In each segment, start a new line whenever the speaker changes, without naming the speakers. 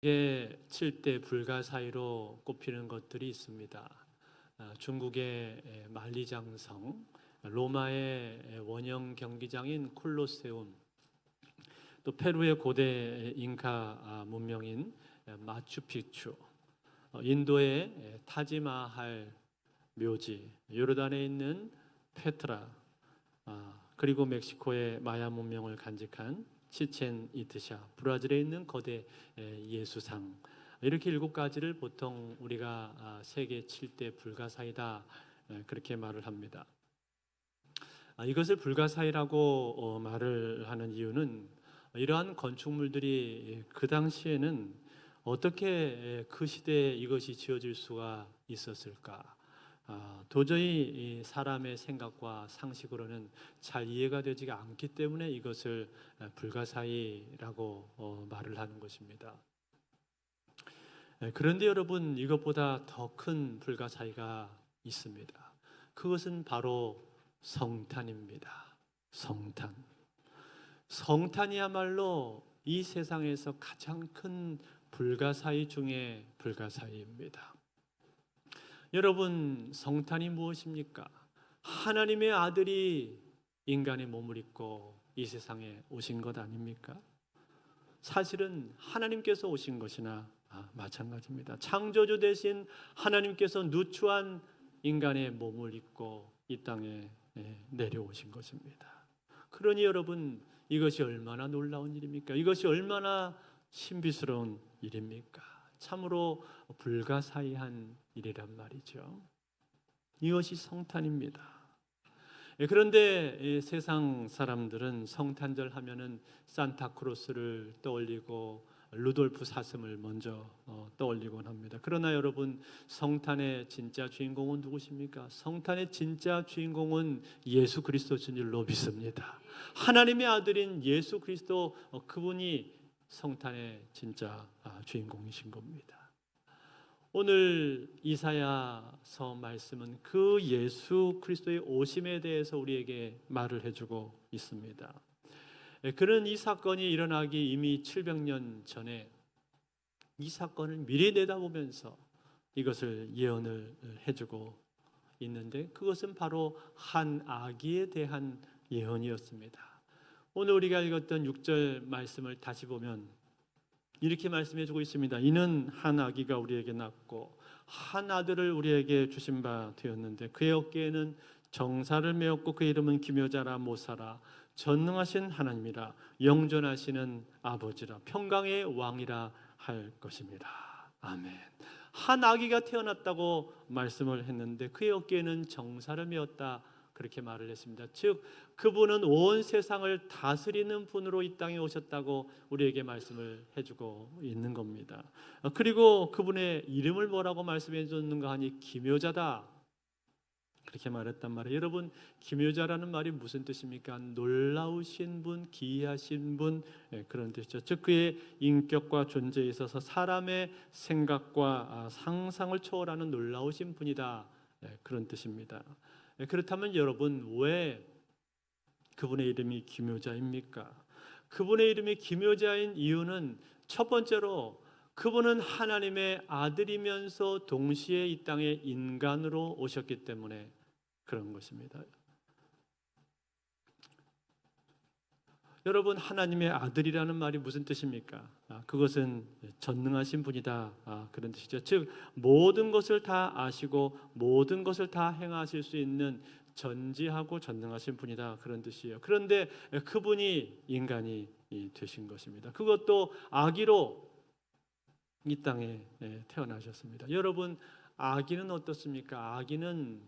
게 7대 불가사의로 꼽히는 것들이 있습니다. 아, 중국의 에, 만리장성, 로마의 에, 원형 경기장인 콜로세움, 또 페루의 고대 잉카 아, 문명인 에, 마추픽추, 어, 인도의 에, 타지마할 묘지, 요르단에 있는 페트라, 아, 그리고 멕시코의 마야 문명을 간직한 치첸 이트샤, 브라질에 있는 거대 에, 예수상 이렇게 일곱 가지를 보통 우리가 아, 세계 7대 불가사이다 에, 그렇게 말을 합니다. 아, 이것을 불가사이라고 어, 말을 하는 이유는 이러한 건축물들이 그 당시에는 어떻게 에, 그 시대에 이것이 지어질 수가 있었을까? 아, 도저히 이 사람의 생각과 상식으로는 잘 이해가 되지가 않기 때문에 이것을 에, 불가사의라고 어, 말을 하는 것입니다. 에, 그런데 여러분 이것보다 더 큰 불가사의가 있습니다. 그것은 바로 성탄입니다. 성탄. 성탄이야말로 이 세상에서 가장 큰 불가사의 중에 불가사의입니다. 여러분 성탄이 무엇입니까? 하나님의 아들이 인간의 몸을 입고 이 세상에 오신 것 아닙니까? 사실은 하나님께서 오신 것이나 아, 마찬가지입니다. 창조주 대신 하나님께서 누추한 인간의 몸을 입고 이 땅에 예, 내려오신 것입니다. 그러니 여러분 이것이 얼마나 놀라운 일입니까? 이것이 얼마나 신비스러운 일입니까? 참으로 불가사의한 일이란 말이죠. 이것이 성탄입니다. 예, 그런데 이 세상 사람들은 성탄절 하면은 산타크로스를 떠올리고 루돌프 사슴을 먼저 어, 떠올리곤 합니다. 그러나 여러분 성탄의 진짜 주인공은 누구십니까? 성탄의 진짜 주인공은 예수 그리스도인 줄로 믿습니다. 하나님의 아들인 예수 그리스도 어, 그분이 성탄의 진짜 아, 주인공이신 겁니다. 오늘 이사야서 말씀은 그 예수 그리스도의 오심에 대해서 우리에게 말을 해주고 있습니다. 예, 그런 이 사건이 일어나기 이미 700년 전에 이 사건을 미리 내다보면서 이것을 예언을 해주고 있는데 그것은 바로 한 아기에 대한 예언이었습니다. 오늘 우리가 읽었던 6절 말씀을 다시 보면 이렇게 말씀해 주고 있습니다. 이는 한 아기가 우리에게 낳고 한 아들을 우리에게 주신 바 되었는데 그의 어깨에는 정사를 메었고 그 이름은 기묘자라 모사라 전능하신 하나님이라 영존하시는 아버지라 평강의 왕이라 할 것입니다. 아멘. 한 아기가 태어났다고 말씀을 했는데 그의 어깨에는 정사를 메었다 그렇게 말을 했습니다. 즉 그분은 온 세상을 다스리는 분으로 이 땅에 오셨다고 우리에게 말씀을 해주고 있는 겁니다. 그리고 그분의 이름을 뭐라고 말씀해 줬는가 하니 기묘자다. 그렇게 말했단 말이에요. 여러분 기묘자라는 말이 무슨 뜻입니까? 놀라우신 분, 기이하신 분 예, 그런 뜻이죠. 즉 그의 인격과 존재에 있어서 사람의 생각과 아, 상상을 초월하는 놀라우신 분이다. 예, 그런 뜻입니다. 예, 그렇다면 여러분 왜 그분의 이름이 기묘자입니까? 그분의 이름이 기묘자인 이유는 첫 번째로 그분은 하나님의 아들이면서 동시에 이 땅에 인간으로 오셨기 때문에 그런 것입니다. 여러분 하나님의 아들이라는 말이 무슨 뜻입니까? 아, 그것은 전능하신 분이다 아, 그런 뜻이죠. 즉 모든 것을 다 아시고 모든 것을 다 행하실 수 있는 전지하고 전능하신 분이다 그런 뜻이에요. 그런데 그분이 인간이 되신 것입니다. 그것도 아기로 이 땅에 예, 태어나셨습니다. 여러분 아기는 어떻습니까? 아기는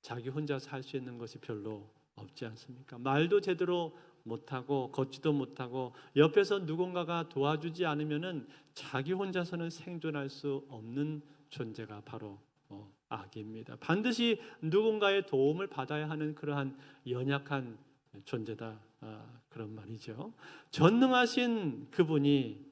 자기 혼자 살 수 있는 것이 별로 없지 않습니까? 말도 제대로 못하고 걷지도 못하고 옆에서 누군가가 도와주지 않으면은 자기 혼자서는 생존할 수 없는 존재가 바로 어, 아기입니다. 반드시 누군가의 도움을 받아야 하는 그러한 연약한 존재다 아, 그런 말이죠. 전능하신 그분이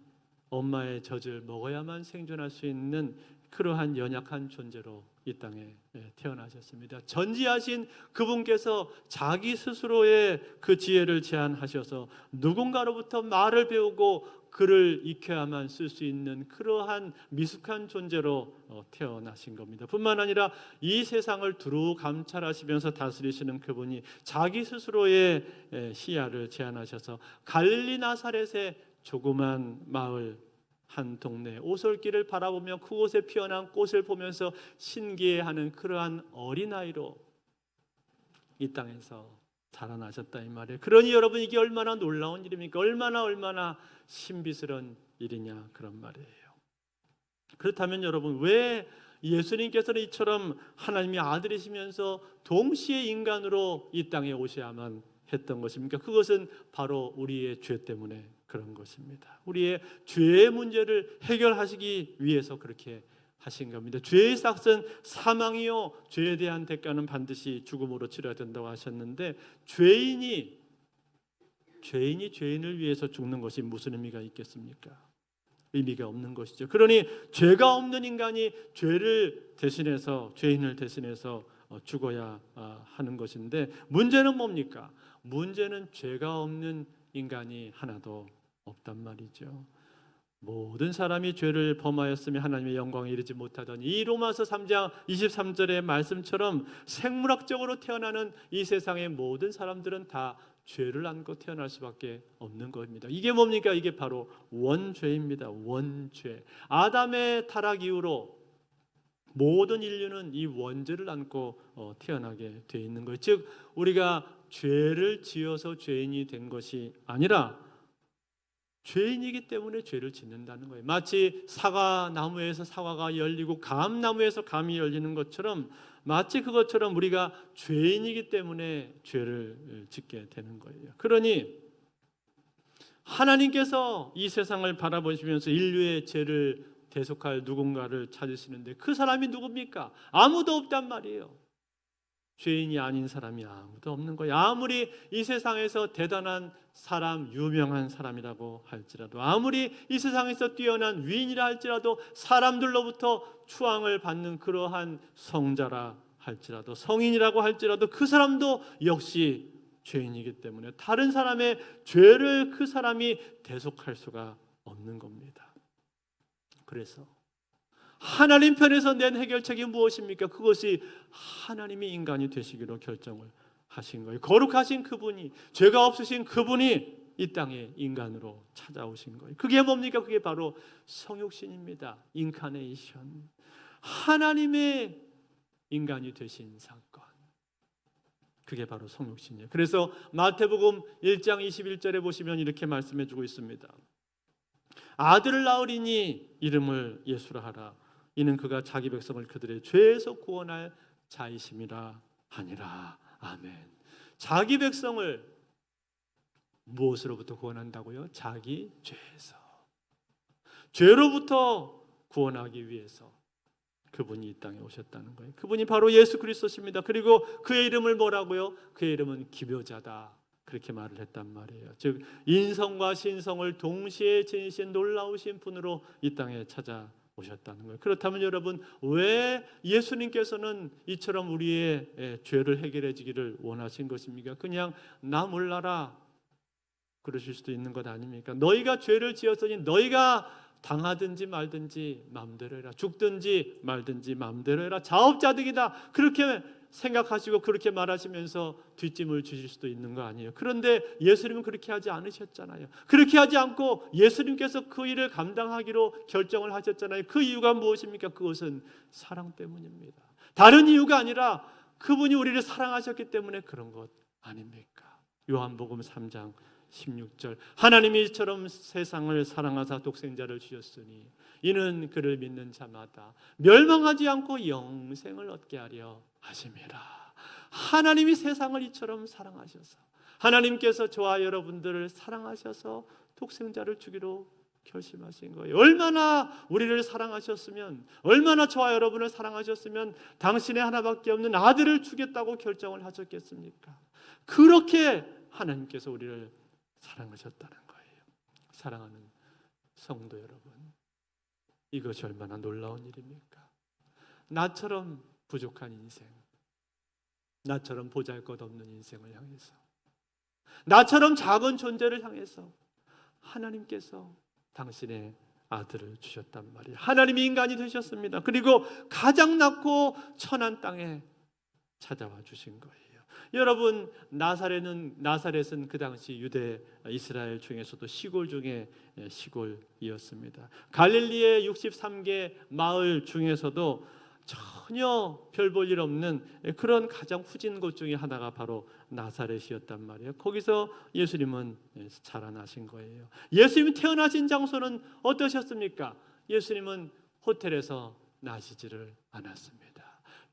엄마의 젖을 먹어야만 생존할 수 있는 그러한 연약한 존재로 이 땅에 예, 태어나셨습니다. 전지하신 그분께서 자기 스스로의 그 지혜를 제한하셔서 누군가로부터 말을 배우고 글을 익혀야만 쓸 수 있는 그러한 미숙한 존재로 어, 태어나신 겁니다. 뿐만 아니라 이 세상을 두루 감찰하시면서 다스리시는 그분이 자기 스스로의 에, 시야를 제한하셔서 갈릴리 나사렛의 조그만 마을 한 동네 오솔길을 바라보며 그곳에 피어난 꽃을 보면서 신기해하는 그러한 어린아이로 이 땅에서 자라나셨다 이 말이에요. 그러니 여러분 이게 얼마나 놀라운 일입니까? 얼마나 얼마나 신비스러운 일이냐 그런 말이에요. 그렇다면 여러분 왜 예수님께서는 이처럼 하나님의 아들이시면서 동시에 인간으로 이 땅에 오셔야만 했던 것입니까? 그것은 바로 우리의 죄 때문에 그런 것입니다. 우리의 죄의 문제를 해결하시기 위해서 그렇게 하신 겁니다. 죄의 삭은 사망이요 죄에 대한 대가는 반드시 죽음으로 치러야 된다고 하셨는데 죄인이 죄인이 죄인을 위해서 죽는 것이 무슨 의미가 있겠습니까? 의미가 없는 것이죠. 그러니 죄가 없는 인간이 죄를 대신해서 죄인을 대신해서 어, 죽어야 아, 하는 것인데 문제는 뭡니까? 문제는 죄가 없는 인간이 하나도 없단 말이죠. 모든 사람이 죄를 범하였으며 하나님의 영광에 이르지 못하더니 이 로마서 3장 23절의 말씀처럼 생물학적으로 태어나는 이 세상의 모든 사람들은 다 죄를 안고 태어날 수밖에 없는 겁니다. 이게 뭡니까? 이게 바로 원죄입니다. 원죄. 아담의 타락 이후로 모든 인류는 이 원죄를 안고 어, 태어나게 돼 있는 거예요. 즉 우리가 죄를 지어서 죄인이 된 것이 아니라 죄인이기 때문에 죄를 짓는다는 거예요. 마치 사과 나무에서 사과가 열리고 감 나무에서 감이 열리는 것처럼 마치 그것처럼 우리가 죄인이기 때문에 죄를 짓게 되는 거예요. 그러니 하나님께서 이 세상을 바라보시면서 인류의 죄를 대속할 누군가를 찾으시는데 그 사람이 누굽니까? 아무도 없단 말이에요. 죄인이 아닌 사람이 아무도 없는 거예요. 아무리 이 세상에서 대단한 사람, 유명한 사람이라고 할지라도, 아무리 이 세상에서 뛰어난 위인이라 할지라도, 사람들로부터 추앙을 받는 그러한 성자라 할지라도, 성인이라고 할지라도 그 사람도 역시 죄인이기 때문에 다른 사람의 죄를 그 사람이 대속할 수가 없는 겁니다. 그래서 하나님 편에서 낸 해결책이 무엇입니까? 그것이 하나님이 인간이 되시기로 결정을 하신 거예요. 거룩하신 그분이 죄가 없으신 그분이 이 땅에 인간으로 찾아오신 거예요. 그게 뭡니까? 그게 바로 성육신입니다. 인카네이션. 하나님의 인간이 되신 사건. 그게 바로 성육신이에요. 그래서 마태복음 1장 21절에 보시면 이렇게 말씀해 주고 있습니다. 아들을 낳으리니 이름을 예수라 하라. 이는 그가 자기 백성을 그들의 죄에서 구원할 자이심이라 하니라. 아멘. 자기 백성을 무엇으로부터 구원한다고요? 자기 죄에서. 죄로부터 구원하기 위해서 그분이 이 땅에 오셨다는 거예요. 그분이 바로 예수 그리스도십니다. 그리고 그의 이름을 뭐라고요? 그의 이름은 기묘자다. 그렇게 말을 했단 말이에요. 즉 인성과 신성을 동시에 지니신 놀라우신 분으로 이 땅에 찾아 오셨다는 거예요. 그렇다면 여러분 왜 예수님께서는 이처럼 우리의 예, 죄를 해결해 주기를 원하신 것입니까? 그냥 나 몰라라 그러실 수도 있는 것 아닙니까? 너희가 죄를 지었으니 너희가 당하든지 말든지 마음대로 해라. 죽든지 말든지 마음대로 해라. 자업자득이다. 그렇게 생각하시고 그렇게 말하시면서 뒷짐을 주실 수도 있는 거 아니에요. 그런데 예수님은 그렇게 하지 않으셨잖아요. 그렇게 하지 않고 예수님께서 그 일을 감당하기로 결정을 하셨잖아요. 그 이유가 무엇입니까? 그것은 사랑 때문입니다. 다른 이유가 아니라 그분이 우리를 사랑하셨기 때문에 그런 것 아닙니까? 요한복음 3장 16절 하나님이 이처럼 세상을 사랑하사 독생자를 주셨으니 이는 그를 믿는 자마다 멸망하지 않고 영생을 얻게 하려 하심이라. 하나님이 세상을 이처럼 사랑하셔서 하나님께서 저와 여러분들을 사랑하셔서 독생자를 주기로 결심하신 거예요. 얼마나 우리를 사랑하셨으면, 얼마나 저와 여러분을 사랑하셨으면 당신의 하나밖에 없는 아들을 주겠다고 결정을 하셨겠습니까? 그렇게 하나님께서 우리를 사랑하셨다는 거예요. 사랑하는 성도 여러분, 이것이 얼마나 놀라운 일입니까? 나처럼 부족한 인생, 나처럼 보잘 것 없는 인생을 향해서, 나처럼 작은 존재를 향해서 하나님께서 당신의 아들을 주셨단 말이에요. 하나님이 인간이 되셨습니다. 그리고 가장 낮고 천한 땅에 찾아와 주신 거예요. 여러분 나사렛은 나사렛은 그 당시 유대 이스라엘 중에서도 시골 중에 시골이었습니다. 갈릴리의 63개 마을 중에서도 전혀 별 볼 일 없는 그런 가장 후진 곳 중에 하나가 바로 나사렛이었단 말이에요. 거기서 예수님은 자라나신 거예요. 예수님이 태어나신 장소는 어떠셨습니까? 예수님은 호텔에서 나시지를 않았습니다.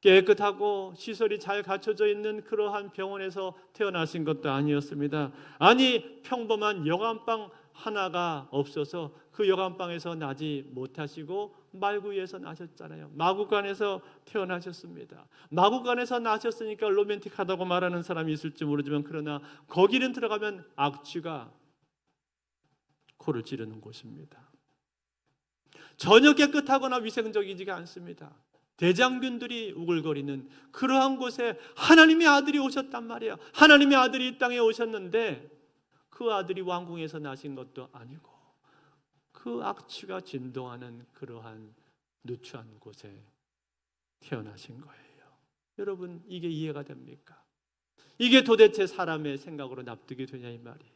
깨끗하고 시설이 잘 갖춰져 있는 그러한 병원에서 태어나신 것도 아니었습니다. 아니 평범한 여관방 하나가 없어서 그 여관방에서 나지 못하시고 말구에서 나셨잖아요. 마구간에서 태어나셨습니다. 마구간에서 나셨으니까 로맨틱하다고 말하는 사람이 있을지 모르지만 그러나 거기는 들어가면 악취가 코를 찌르는 곳입니다. 전혀 깨끗하거나 위생적이지가 않습니다. 대장균들이 우글거리는 그러한 곳에 하나님의 아들이 오셨단 말이에요. 하나님의 아들이 이 땅에 오셨는데 그 아들이 왕궁에서 나신 것도 아니고 그 악취가 진동하는 그러한 누추한 곳에 태어나신 거예요. 여러분 이게 이해가 됩니까? 이게 도대체 사람의 생각으로 납득이 되냐 이 말이에요.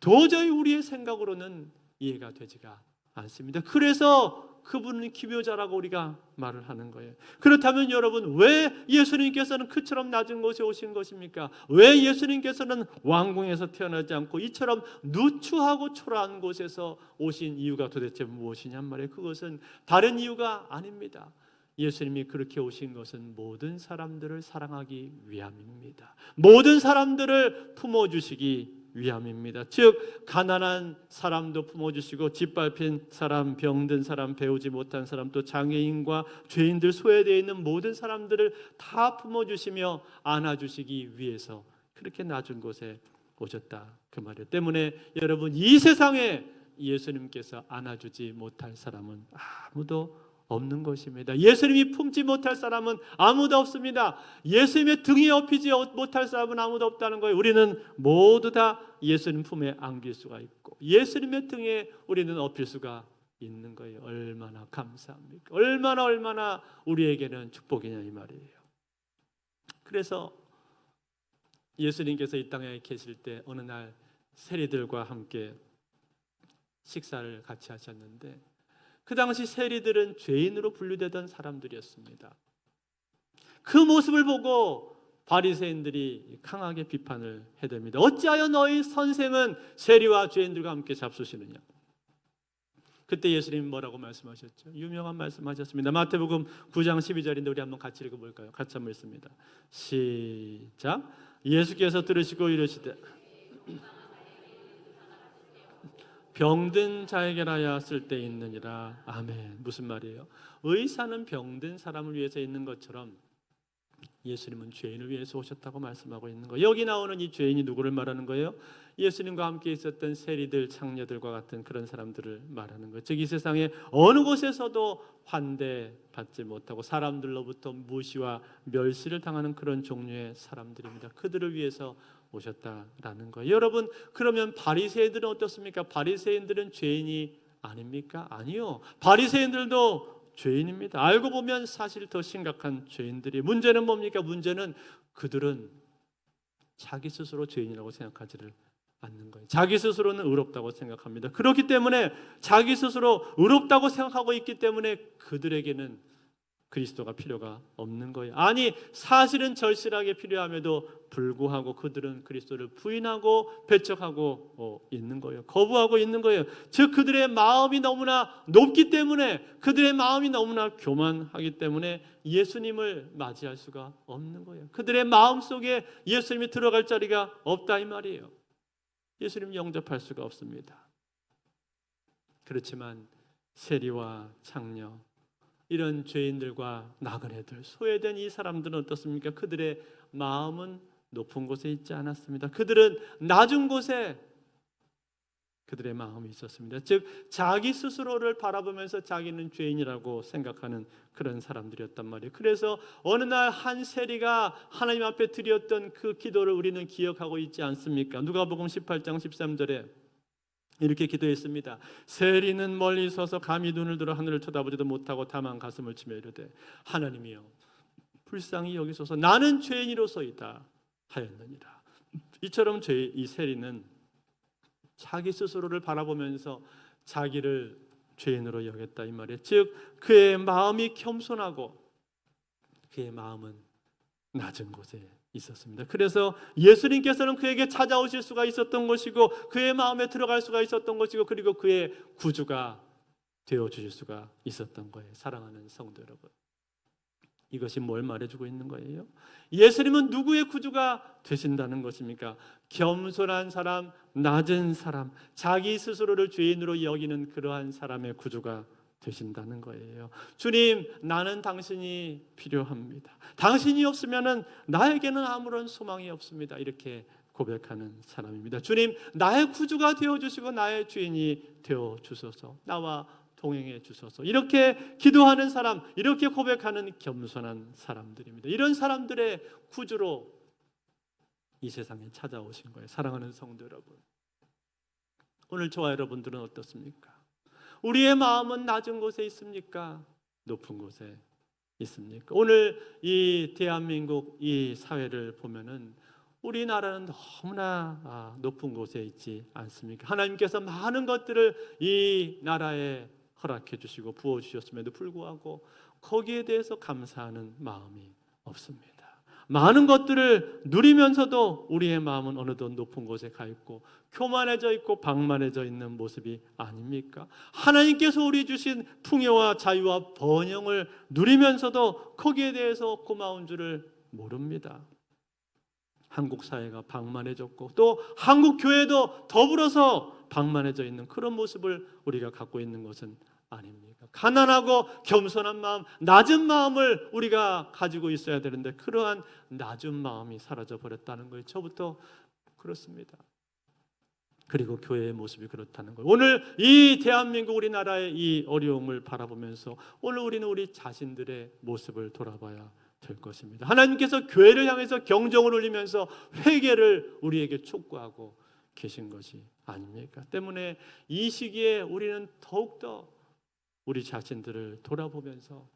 도저히 우리의 생각으로는 이해가 되지가 않습니다. 그래서 그분은 기묘자라고 우리가 말을 하는 거예요. 그렇다면 여러분 왜 예수님께서는 그처럼 낮은 곳에 오신 것입니까? 왜 예수님께서는 왕궁에서 태어나지 않고 이처럼 누추하고 초라한 곳에서 오신 이유가 도대체 무엇이냔 말이에요. 그것은 다른 이유가 아닙니다. 예수님이 그렇게 오신 것은 모든 사람들을 사랑하기 위함입니다. 모든 사람들을 품어주시기 위함입니다. 즉 가난한 사람도 품어주시고 짓밟힌 사람, 병든 사람, 배우지 못한 사람, 또 장애인과 죄인들 소외되어 있는 모든 사람들을 다 품어주시며 안아주시기 위해서 그렇게 낮은 곳에 오셨다 그 말이에요. 때문에 여러분 이 세상에 예수님께서 안아주지 못할 사람은 아무도 없는 것입니다. 예수님이 품지 못할 사람은 아무도 없습니다. 예수님의 등에 업히지 못할 사람은 아무도 없다는 거예요. 우리는 모두 다 예수님 품에 안길 수가 있고 예수님의 등에 우리는 업힐 수가 있는 거예요. 얼마나 감사합니까? 얼마나 얼마나 우리에게는 축복이냐 이 말이에요. 그래서 예수님께서 이 땅에 계실 때 어느 날 세리들과 함께 식사를 같이 하셨는데 그 당시 세리들은 죄인으로 분류되던 사람들이었습니다. 그 모습을 보고 바리새인들이 강하게 비판을 해댑니다. 어찌하여 너희 선생은 세리와 죄인들과 함께 잡수시느냐? 그때 예수님이 뭐라고 말씀하셨죠? 유명한 말씀하셨습니다. 마태복음 9장 12절인데 우리 한번 같이 읽어볼까요? 같이 한번 읽습니다. 시작. 예수께서 들으시고 이르시되 병든 자에게라야 쓸데 있느니라. 아멘. 무슨 말이에요? 의사는 병든 사람을 위해서 있는 것처럼 예수님은 죄인을 위해서 오셨다고 말씀하고 있는 거예요. 여기 나오는 이 죄인이 누구를 말하는 거예요? 예수님과 함께 있었던 세리들, 창녀들과 같은 그런 사람들을 말하는 거예요. 즉이 세상에 어느 곳에서도 환대받지 못하고 사람들로부터 무시와 멸시를 당하는 그런 종류의 사람들입니다. 그들을 위해서 오셨다라는 거예요. 여러분 그러면 바리새인들은 어떻습니까? 바리새인들은 죄인이 아닙니까? 아니요. 바리새인들도 죄인입니다. 알고 보면 사실 더 심각한 죄인들이 문제는 뭡니까? 문제는 그들은 자기 스스로 죄인이라고 생각하지를 않는 거예요. 자기 스스로는 의롭다고 생각합니다. 그렇기 때문에 자기 스스로 의롭다고 생각하고 있기 때문에 그들에게는 그리스도가 필요가 없는 거예요. 아니 사실은 절실하게 필요함에도 불구하고 그들은 그리스도를 부인하고 배척하고 어, 있는 거예요. 거부하고 있는 거예요. 즉 그들의 마음이 너무나 높기 때문에 그들의 마음이 너무나 교만하기 때문에 예수님을 맞이할 수가 없는 거예요. 그들의 마음 속에 예수님이 들어갈 자리가 없다 이 말이에요. 예수님 영접할 수가 없습니다. 그렇지만 세리와 창녀 이런 죄인들과 나그네들 소외된 이 사람들은 어떻습니까? 그들의 마음은 높은 곳에 있지 않았습니다. 그들은 낮은 곳에 그들의 마음이 있었습니다. 즉 자기 스스로를 바라보면서 자기는 죄인이라고 생각하는 그런 사람들이었단 말이에요. 그래서 어느 날 한 세리가 하나님 앞에 드렸던 그 기도를 우리는 기억하고 있지 않습니까? 누가복음 18장 13절에 이렇게 기도했습니다. 세리는 멀리 서서 감히 눈을 들어 하늘을 쳐다보지도 못하고 다만 가슴을 치며 이르되 하나님이여 불쌍히 여기소서 나는 죄인이로서이다 하였느니라. 이처럼 죄, 이 세리는 자기 스스로를 바라보면서 자기를 죄인으로 여겼다 이 말이에요. 즉 그의 마음이 겸손하고 그의 마음은 낮은 곳에 있었습니다. 그래서 예수님께서는 그에게 찾아오실 수가 있었던 것이고 그의 마음에 들어갈 수가 있었던 것이고 그리고 그의 구주가 되어 주실 수가 있었던 거예요. 사랑하는 성도 여러분. 이것이 뭘 말해주고 있는 거예요? 예수님은 누구의 구주가 되신다는 것입니까? 겸손한 사람, 낮은 사람, 자기 스스로를 죄인으로 여기는 그러한 사람의 구주가 되신다는 거예요. 주님, 나는 당신이 필요합니다. 당신이 없으면은 나에게는 아무런 소망이 없습니다. 이렇게 고백하는 사람입니다. 주님, 나의 구주가 되어 주시고 나의 주인이 되어 주소서. 나와 동행해 주소서. 이렇게 기도하는 사람, 이렇게 고백하는 겸손한 사람들입니다. 이런 사람들의 구주로 이 세상에 찾아오신 거예요. 사랑하는 성도 여러분. 오늘 저와 여러분들은 어떻습니까? 우리의 마음은 낮은 곳에 있습니까? 높은 곳에 있습니까? 오늘 이 대한민국 이 사회를 보면은 우리나라는 너무나 아, 높은 곳에 있지 않습니까? 하나님께서 많은 것들을 이 나라에 허락해 주시고 부어 주셨음에도 불구하고 거기에 대해서 감사하는 마음이 없습니다. 많은 것들을 누리면서도 우리의 마음은 어느덧 높은 곳에 가 있고 교만해져 있고 방만해져 있는 모습이 아닙니까? 하나님께서 우리 주신 풍요와 자유와 번영을 누리면서도 거기에 대해서 고마운 줄을 모릅니다. 한국 사회가 방만해졌고 또 한국 교회도 더불어서 방만해져 있는 그런 모습을 우리가 갖고 있는 것은 아닙니까? 가난하고 겸손한 마음, 낮은 마음을 우리가 가지고 있어야 되는데 그러한 낮은 마음이 사라져 버렸다는 거예요. 저부터 그렇습니다. 그리고 교회의 모습이 그렇다는 거예요. 오늘 이 대한민국 우리나라의 이 어려움을 바라보면서 오늘 우리는 우리 자신들의 모습을 돌아봐야 될 것입니다. 하나님께서 교회를 향해서 경종을 울리면서 회개를 우리에게 촉구하고 계신 것이 아닙니까? 때문에 이 시기에 우리는 더욱더 우리 자신들을 돌아보면서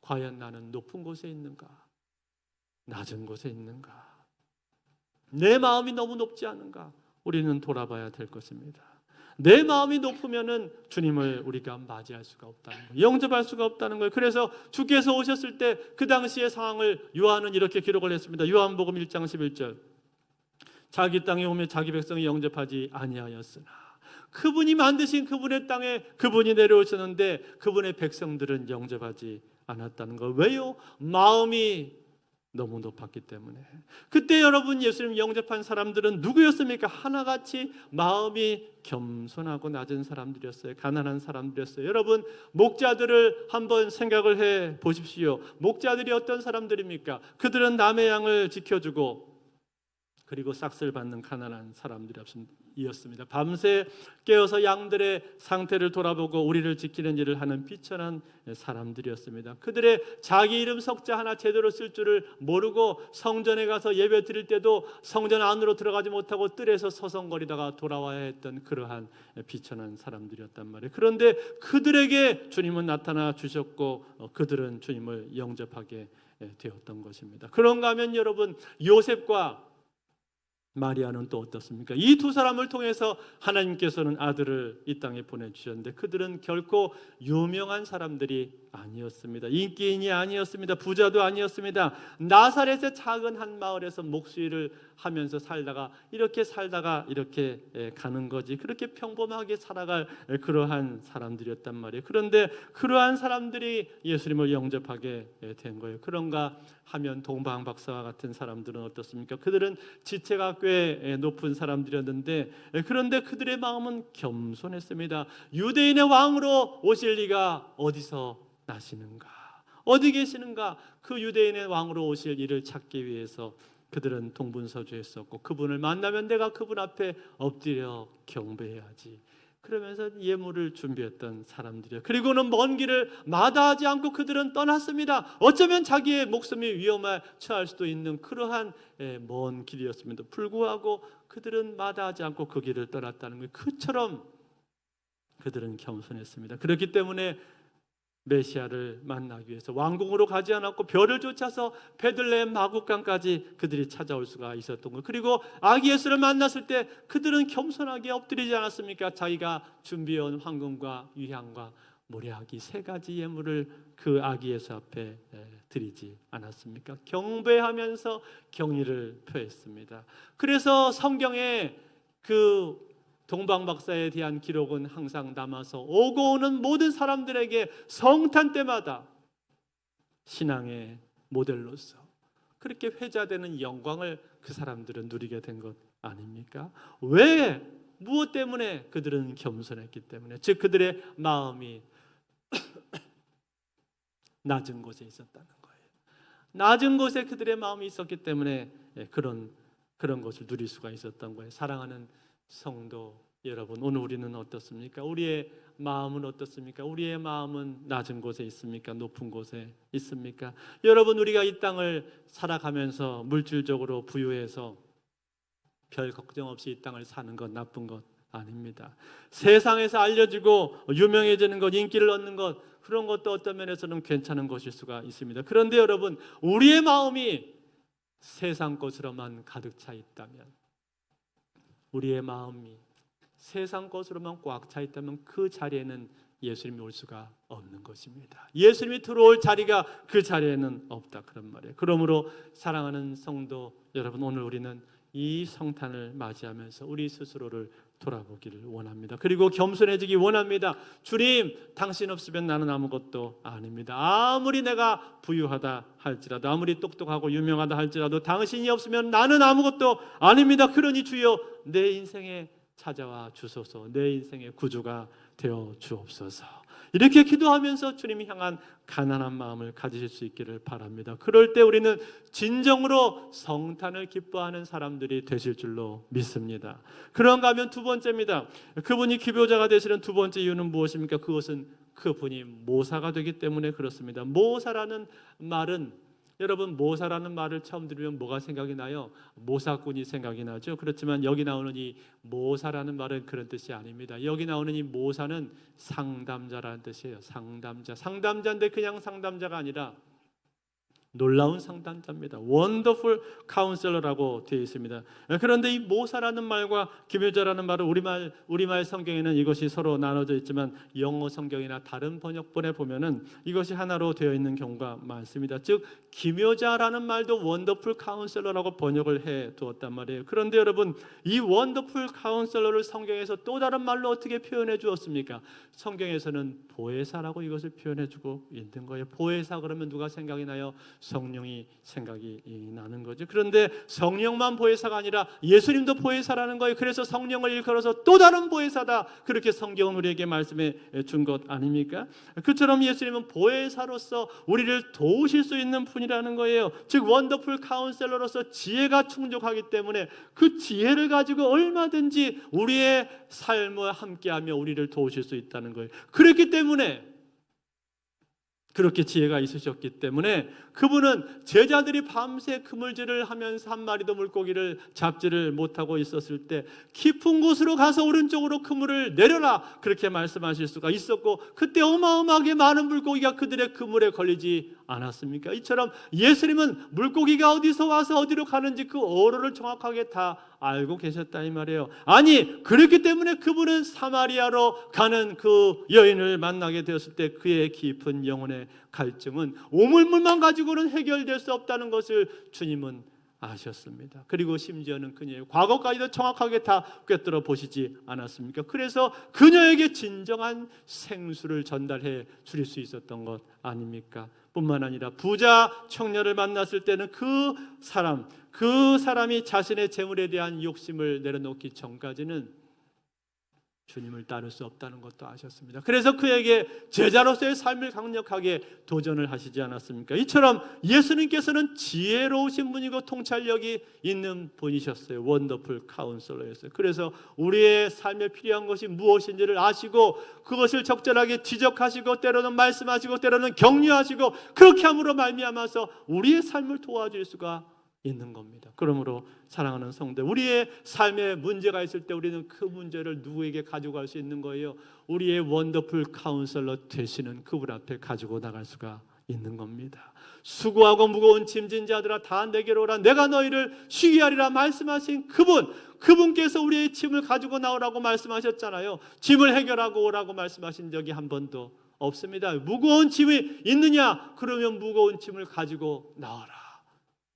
과연 나는 높은 곳에 있는가? 낮은 곳에 있는가? 내 마음이 너무 높지 않은가? 우리는 돌아봐야 될 것입니다. 내 마음이 높으면은 주님을 우리가 맞이할 수가 없다는 거예요. 영접할 수가 없다는 거예요. 그래서 주께서 오셨을 때 그 당시의 상황을 요한은 이렇게 기록을 했습니다. 요한복음 1장 11절. 자기 땅에 오며 자기 백성이 영접하지 아니하였으나 그분이 만드신 그분의 땅에 그분이 내려오셨는데 그분의 백성들은 영접하지 않았다는 거. 왜요? 마음이 너무 높았기 때문에. 그때 여러분 예수님 영접한 사람들은 누구였습니까? 하나같이 마음이 겸손하고 낮은 사람들이었어요. 가난한 사람들이었어요. 여러분 목자들을 한번 생각을 해 보십시오. 목자들이 어떤 사람들입니까? 그들은 남의 양을 지켜주고 그리고 싹쓸 받는 가난한 사람들이었습니다. 밤새 깨어서 양들의 상태를 돌아보고 우리를 지키는 일을 하는 비천한 사람들이었습니다. 그들의 자기 이름 석자 하나 제대로 쓸 줄을 모르고 성전에 가서 예배 드릴 때도 성전 안으로 들어가지 못하고 뜰에서 서성거리다가 돌아와야 했던 그러한 비천한 사람들이었단 말이에요. 그런데 그들에게 주님은 나타나 주셨고 어, 그들은 주님을 영접하게 되었던 것입니다. 그런가 하면 여러분 요셉과 마리아는 또 어떻습니까? 이 두 사람을 통해서 하나님께서는 아들을 이 땅에 보내주셨는데 그들은 결코 유명한 사람들이 아니었습니다. 인기인이 아니었습니다. 부자도 아니었습니다. 나사렛의 작은 한 마을에서 목수일을 하면서 살다가 이렇게 살다가 이렇게 가는 거지. 그렇게 평범하게 살아갈 그러한 사람들이었단 말이에요. 그런데 그러한 사람들이 예수님을 영접하게 된 거예요. 그런가 하면 동방 박사와 같은 사람들은 어떻습니까? 그들은 지체가 꽤 높은 사람들이었는데 그런데 그들의 마음은 겸손했습니다. 유대인의 왕으로 오실 리가 어디서 나시는가? 어디 계시는가? 그 유대인의 왕으로 오실 이를 찾기 위해서 그들은 동분서주했었고 그분을 만나면 내가 그분 앞에 엎드려 경배해야지. 그러면서 예물을 준비했던 사람들이요. 그리고는 먼 길을 마다하지 않고 그들은 떠났습니다. 어쩌면 자기의 목숨이 위험에 처할 수도 있는 그러한 예, 먼 길이었음에도 불구하고 그들은 마다하지 않고 그 길을 떠났다는 거예요. 그처럼 그들은 겸손했습니다. 그렇기 때문에 메시아를 만나기 위해서 왕궁으로 가지 않았고 별을 쫓아서 베들레헴 마국강까지 그들이 찾아올 수가 있었던 거. 그리고 아기 예수를 만났을 때 그들은 겸손하게 엎드리지 않았습니까? 자기가 준비해온 황금과 유향과 모략이 세 가지 예물을 그 아기 예수 앞에 에, 드리지 않았습니까? 경배하면서 경의를 표했습니다. 그래서 성경에 그 동방 박사에 대한 기록은 항상 남아서 오고 오는 모든 사람들에게 성탄 때마다 신앙의 모델로서 그렇게 회자되는 영광을 그 사람들은 누리게 된 것 아닙니까? 왜 무엇 때문에 그들은 겸손했기 때문에 즉 그들의 마음이 낮은 곳에 있었다는 거예요. 낮은 곳에 그들의 마음이 있었기 때문에 예, 그런 그런 것을 누릴 수가 있었던 거예요. 사랑하는 성도 여러분, 오늘 우리는 어떻습니까? 우리의 마음은 어떻습니까? 우리의 마음은 낮은 곳에 있습니까? 높은 곳에 있습니까? 여러분, 우리가 이 땅을 살아가면서 물질적으로 부유해서 별 걱정 없이 이 땅을 사는 것 나쁜 것 아닙니다. 세상에서 알려지고 유명해지는 것, 인기를 얻는 것 그런 것도 어떤 면에서는 괜찮은 것일 수가 있습니다. 그런데 여러분, 우리의 마음이 세상 것으로만 가득 차 있다면 우리의 마음이 세상 것으로만 꽉 차 있다면 그 자리에는 예수님이 올 수가 없는 것입니다. 예수님이 들어올 자리가 그 자리에는 없다 그런 말이에요. 그러므로 사랑하는 성도 여러분 오늘 우리는 이 성탄을 맞이하면서 우리 스스로를 돌아보기를 원합니다. 그리고 겸손해지기 원합니다. 주님, 당신 없으면 나는 아무것도 아닙니다. 아무리 내가 부유하다 할지라도 아무리 똑똑하고 유명하다 할지라도 당신이 없으면 나는 아무것도 아닙니다. 그러니 주여 내 인생에 찾아와 주소서. 내 인생의 구주가 되어 주옵소서. 이렇게 기도하면서 주님이 향한 가난한 마음을 가지실 수 있기를 바랍니다. 그럴 때 우리는 진정으로 성탄을 기뻐하는 사람들이 되실 줄로 믿습니다. 그런가 하면 두 번째입니다. 그분이 기묘자가 되시는 두 번째 이유는 무엇입니까? 그것은 그분이 모사가 되기 때문에 그렇습니다. 모사라는 말은 여러분 모사라는 말을 처음 들으면 뭐가 생각이 나요? 모사꾼이 생각이 나죠. 그렇지만 여기 나오는 이 모사라는 말은 그런 뜻이 아닙니다. 여기 나오는 이 모사는 상담자라는 뜻이에요. 상담자. 상담자인데 그냥 상담자가 아니라 놀라운 상담자입니다. 원더풀 카운셀러라고 되어 있습니다. 그런데 이 모사라는 말과 기묘자라는 말은 우리말 우리말 성경에는 이것이 서로 나눠져 있지만 영어 성경이나 다른 번역본에 보면은 이것이 하나로 되어 있는 경우가 많습니다. 즉 기묘자라는 말도 원더풀 카운셀러라고 번역을 해 두었단 말이에요. 그런데 여러분 이 원더풀 카운셀러를 성경에서 또 다른 말로 어떻게 표현해 주었습니까? 성경에서는 보혜사라고 이것을 표현해 주고 있는 거예요. 보혜사 그러면 누가 생각이 나요? 성령이 생각이 나는 거죠. 그런데 성령만 보혜사가 아니라 예수님도 보혜사라는 거예요. 그래서 성령을 일컬어서 또 다른 보혜사다. 그렇게 성경은 우리에게 말씀해 준 것 아닙니까? 그처럼 예수님은 보혜사로서 우리를 도우실 수 있는 분이라는 거예요. 즉 원더풀 카운셀러로서 지혜가 충족하기 때문에 그 지혜를 가지고 얼마든지 우리의 삶과 함께하며 우리를 도우실 수 있다는 거예요. 그렇기 때문에 그렇게 지혜가 있으셨기 때문에 그분은 제자들이 밤새 그물질을 하면서 한 마리도 물고기를 잡지를 못하고 있었을 때 깊은 곳으로 가서 오른쪽으로 그물을 내려라 그렇게 말씀하실 수가 있었고 그때 어마어마하게 많은 물고기가 그들의 그물에 걸리지 않았습니까? 이처럼 예수님은 물고기가 어디서 와서 어디로 가는지 그 어로를 정확하게 다 알고 계셨다 이 말이에요. 아니 그렇기 때문에 그분은 사마리아로 가는 그 여인을 만나게 되었을 때 그의 깊은 영혼의 갈증은 오물물만 가지고는 해결될 수 없다는 것을 주님은 아셨습니다. 그리고 심지어는 그녀의 과거까지도 정확하게 다 꿰뚫어 보시지 않았습니까? 그래서 그녀에게 진정한 생수를 전달해 주릴 수 있었던 것 아닙니까? 뿐만 아니라 부자 청년을 만났을 때는 그 사람, 그 사람이 자신의 재물에 대한 욕심을 내려놓기 전까지는 주님을 따를 수 없다는 것도 아셨습니다. 그래서 그에게 제자로서의 삶을 강력하게 도전을 하시지 않았습니까? 이처럼 예수님께서는 지혜로우신 분이고 통찰력이 있는 분이셨어요. 원더풀 카운슬러였어요. 그래서 우리의 삶에 필요한 것이 무엇인지를 아시고 그것을 적절하게 지적하시고 때로는 말씀하시고 때로는 격려하시고 그렇게 함으로 말미암아서 우리의 삶을 도와줄 수가 있는 겁니다. 그러므로 사랑하는 성도, 우리의 삶에 문제가 있을 때 우리는 그 문제를 누구에게 가져갈 수 있는 거예요? 우리의 원더풀 카운슬러 되시는 그분 앞에 가지고 나갈 수가 있는 겁니다. 수고하고 무거운 짐진 자들아 다 내게로 오라 내가 너희를 쉬게 하리라 말씀하신 그분 그분께서 우리의 짐을 가지고 나오라고 말씀하셨잖아요. 짐을 해결하고 오라고 말씀하신 적이 한 번도 없습니다. 무거운 짐이 있느냐? 그러면 무거운 짐을 가지고 나와라.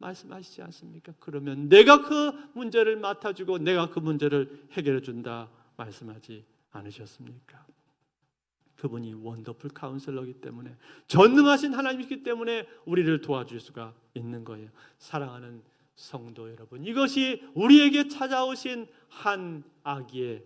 말씀하시지 않습니까? 그러면 내가 그 문제를 맡아주고 내가 그 문제를 해결해 준다 말씀하지 않으셨습니까? 그분이 원더풀 카운슬러이기 때문에 전능하신 하나님이기 때문에 우리를 도와줄 수가 있는 거예요. 사랑하는 성도 여러분, 이것이 우리에게 찾아오신 한 아기의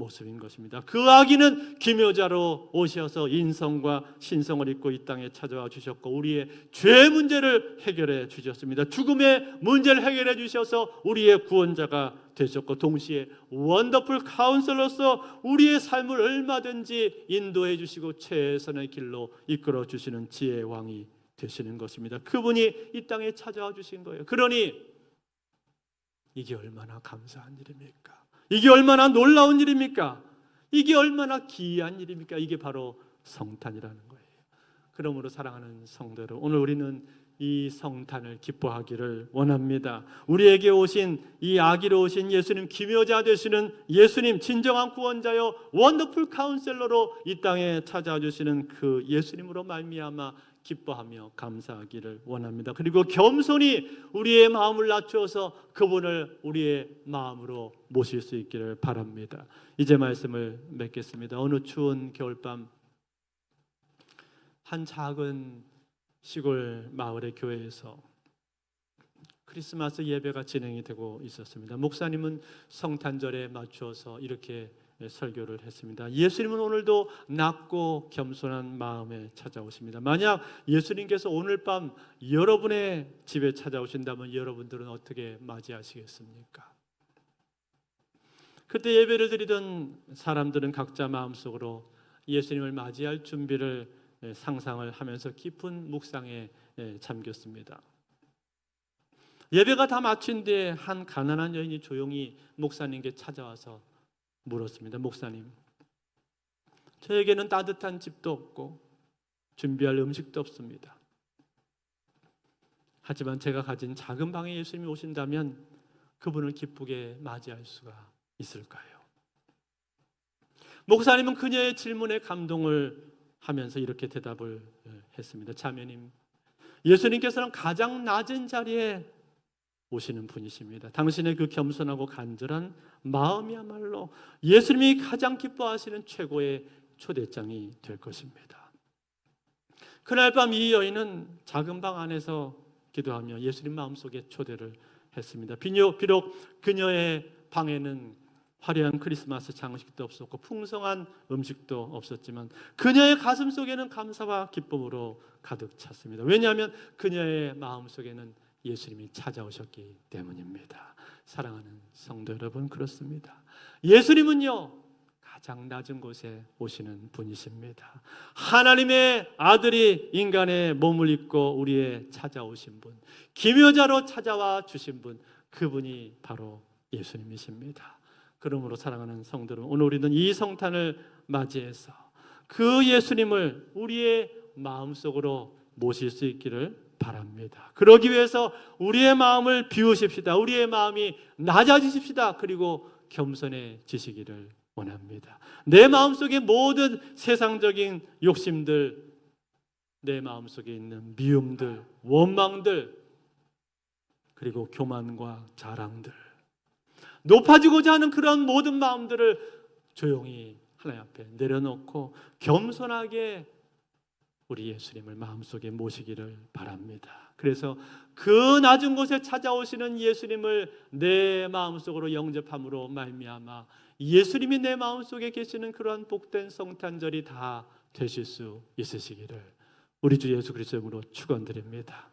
모습인 것입니다. 그 아기는 기묘자로 오셔서 인성과 신성을 입고 이 땅에 찾아와 주셨고 우리의 죄 문제를 해결해 주셨습니다. 죽음의 문제를 해결해 주셔서 우리의 구원자가 되셨고 동시에 원더풀 카운슬러서 우리의 삶을 얼마든지 인도해 주시고 최선의 길로 이끌어 주시는 지혜의 왕이 되시는 것입니다. 그분이 이 땅에 찾아와 주신 거예요. 그러니 이게 얼마나 감사한 일입니까? 이게 얼마나 놀라운 일입니까? 이게 얼마나 기이한 일입니까? 이게 바로 성탄이라는 거예요. 그러므로 사랑하는 성도 여러분, 오늘 우리는 이 성탄을 기뻐하기를 원합니다. 우리에게 오신 이 아기로 오신 예수님 기묘자 되시는 예수님 진정한 구원자요 원더풀 카운셀러로 이 땅에 찾아와 주시는 그 예수님으로 말미암아 기뻐하며 감사하기를 원합니다. 그리고 겸손히 우리의 마음을 낮추어서 그분을 우리의 마음으로 모실 수 있기를 바랍니다. 이제 말씀을 맺겠습니다. 어느 추운 겨울밤 한 작은 시골 마을의 교회에서 크리스마스 예배가 진행이 되고 있었습니다. 목사님은 성탄절에 맞추어서 이렇게 설교를 했습니다. 예수님은 오늘도 낮고 겸손한 마음에 찾아오십니다. 만약 예수님께서 오늘 밤 여러분의 집에 찾아오신다면 여러분들은 어떻게 맞이하시겠습니까? 그때 예배를 드리던 사람들은 각자 마음속으로 예수님을 맞이할 준비를 상상을 하면서 깊은 묵상에 잠겼습니다. 예배가 다 마친 뒤에 한 가난한 여인이 조용히 목사님께 찾아와서 물었습니다. 목사님, 저에게는 따뜻한 집도 없고 준비할 음식도 없습니다. 하지만 제가 가진 작은 방에 예수님이 오신다면 그분을 기쁘게 맞이할 수가 있을까요? 목사님은 그녀의 질문에 감동을 하면서 이렇게 대답을 했습니다. 자매님, 예수님께서는 가장 낮은 자리에 오시는 분이십니다. 당신의 그 겸손하고 간절한 마음이야말로 예수님이 가장 기뻐하시는 최고의 초대장이 될 것입니다. 그날 밤 이 여인은 작은 방 안에서 기도하며 예수님 마음속에 초대를 했습니다. 비록, 그녀의 방에는 화려한 크리스마스 장식도 없었고 풍성한 음식도 없었지만 그녀의 가슴 속에는 감사와 기쁨으로 가득 찼습니다. 왜냐하면 그녀의 마음 속에는 예수님이 찾아오셨기 때문입니다. 사랑하는 성도 여러분 그렇습니다. 예수님은요 가장 낮은 곳에 오시는 분이십니다. 하나님의 아들이 인간의 몸을 입고 우리의 찾아오신 분, 기묘자로 찾아와 주신 분, 그분이 바로 예수님이십니다. 그러므로 사랑하는 성도들, 오늘 우리는 이 성탄을 맞이해서 그 예수님을 우리의 마음속으로 모실 수 있기를 바랍니다. 그러기 위해서 우리의 마음을 비우십시다. 우리의 마음이 낮아지십시다. 그리고 겸손해지시기를 원합니다. 내 마음속에 모든 세상적인 욕심들, 내 마음속에 있는 미움들, 원망들, 그리고 교만과 자랑들, 높아지고자 하는 그런 모든 마음들을 조용히 하나님 앞에 내려놓고 겸손하게 우리 예수님을 마음속에 모시기를 바랍니다. 그래서 그 낮은 곳에 찾아오시는 예수님을 내 마음속으로 영접함으로 말미암아 예수님이 내 마음속에 계시는 그러한 복된 성탄절이 다 되실 수 있으시기를 우리 주 예수 그리스도로 축원드립니다.